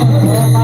Yeah.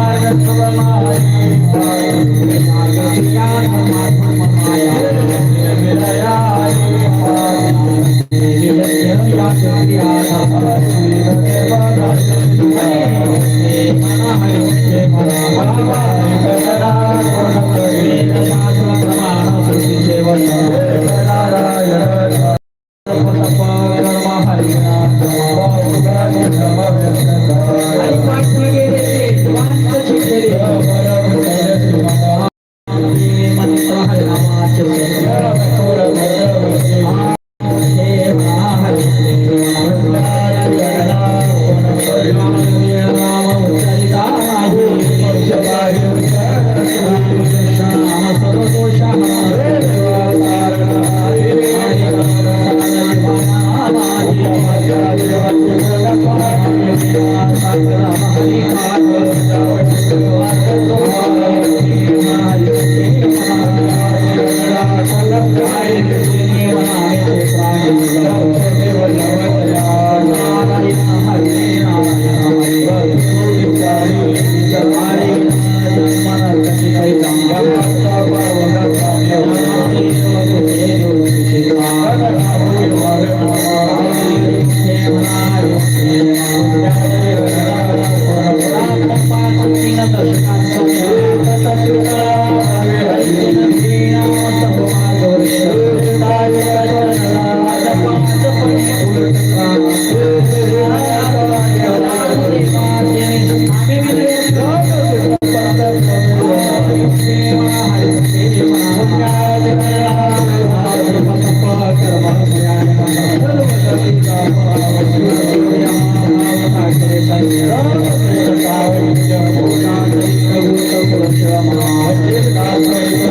Thank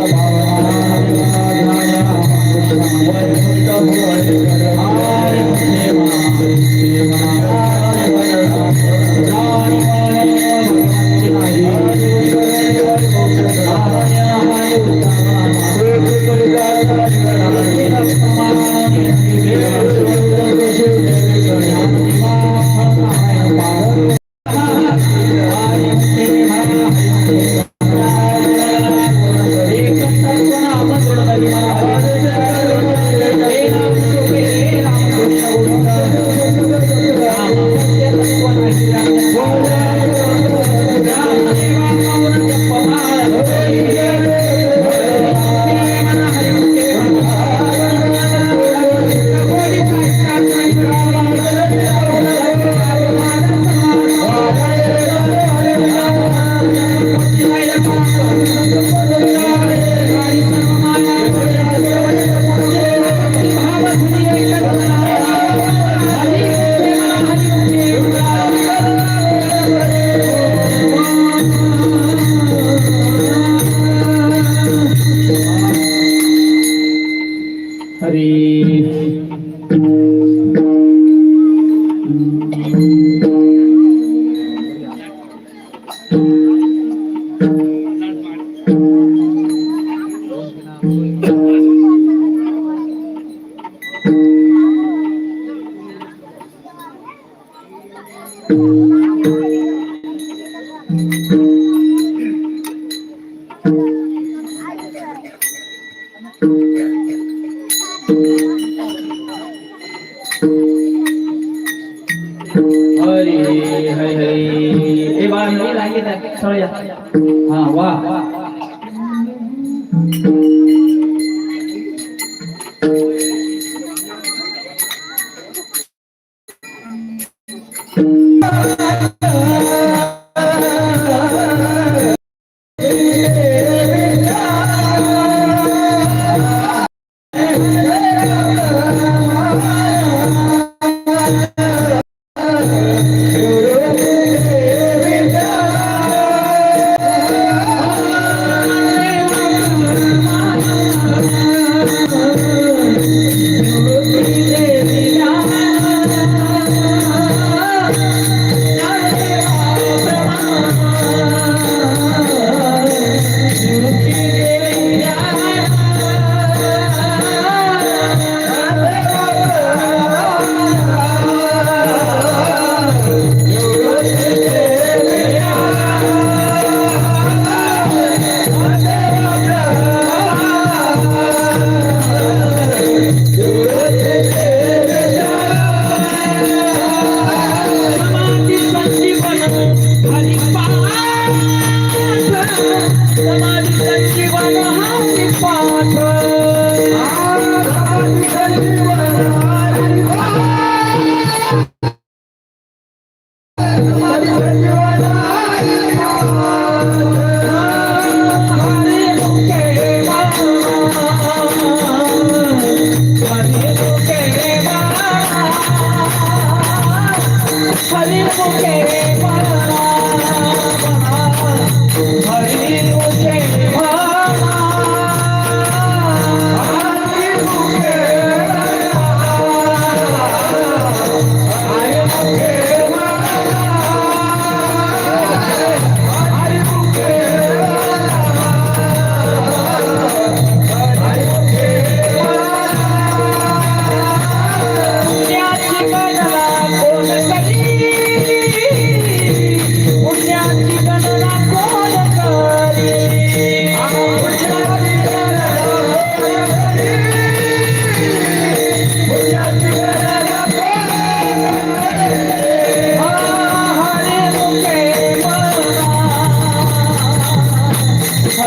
you.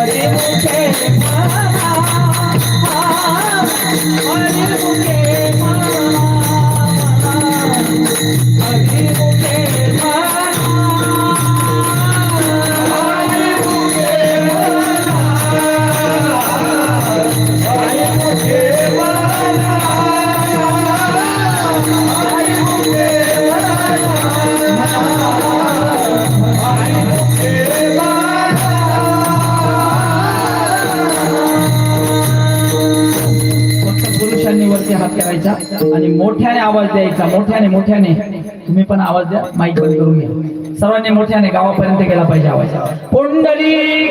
I'm करायचा आणि मोठ्याने आवाज द्यायचा. मोठ्याने मोठ्याने. तुम्ही पण आवाज द्या. माईक बंद करून घ्या. सर्वांनी मोठ्याने गावापर्यंत गेला पाहिजे आवाज. पुंडली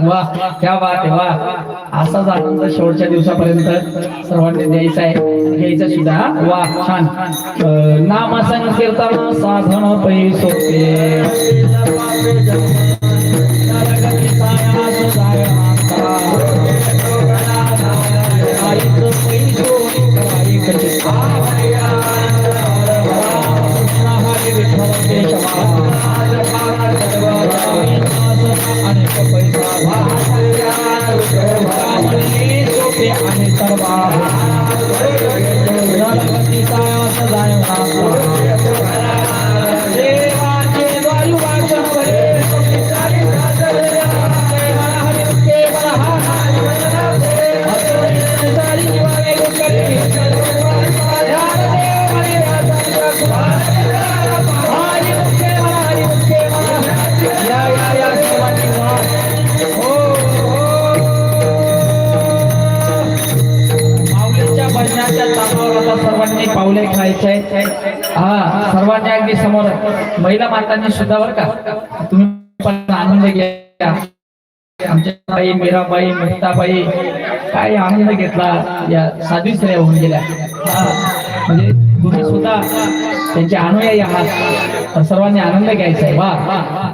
वा क्या बात आहे वा. असाच आनंद शेवटच्या दिवसापर्यंत सर्वांनी द्यायचा आहे घ्यायचा सुद्धा. हा. वा छान. नाम संकीर्तन साधन पै सोपे. आणि सर्वांनी पावले खायचे हा सर्वांच्या अगदी समोर महिला मातांनी सुद्धा बरं का तुम्ही पण आनंद घ्या. आमच्या बाई मीराबाई मुक्ताबाई काय आनंद घेतला या साधी स्त्रिया होऊन गेल्या. म्हणजे तुम्ही सुद्धा त्यांचे अनुयायी आहात. तर सर्वांनी आनंद घ्यायचा आहे. वा वा.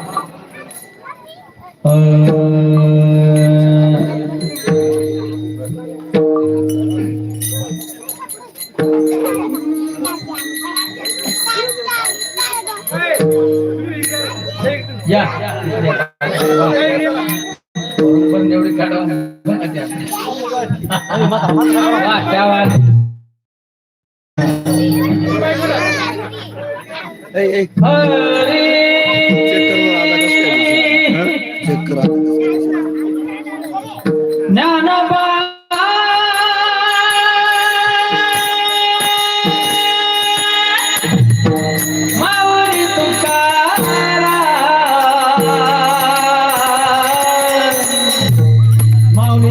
हरी ज्ञानोबा माऊली तुकारा माऊली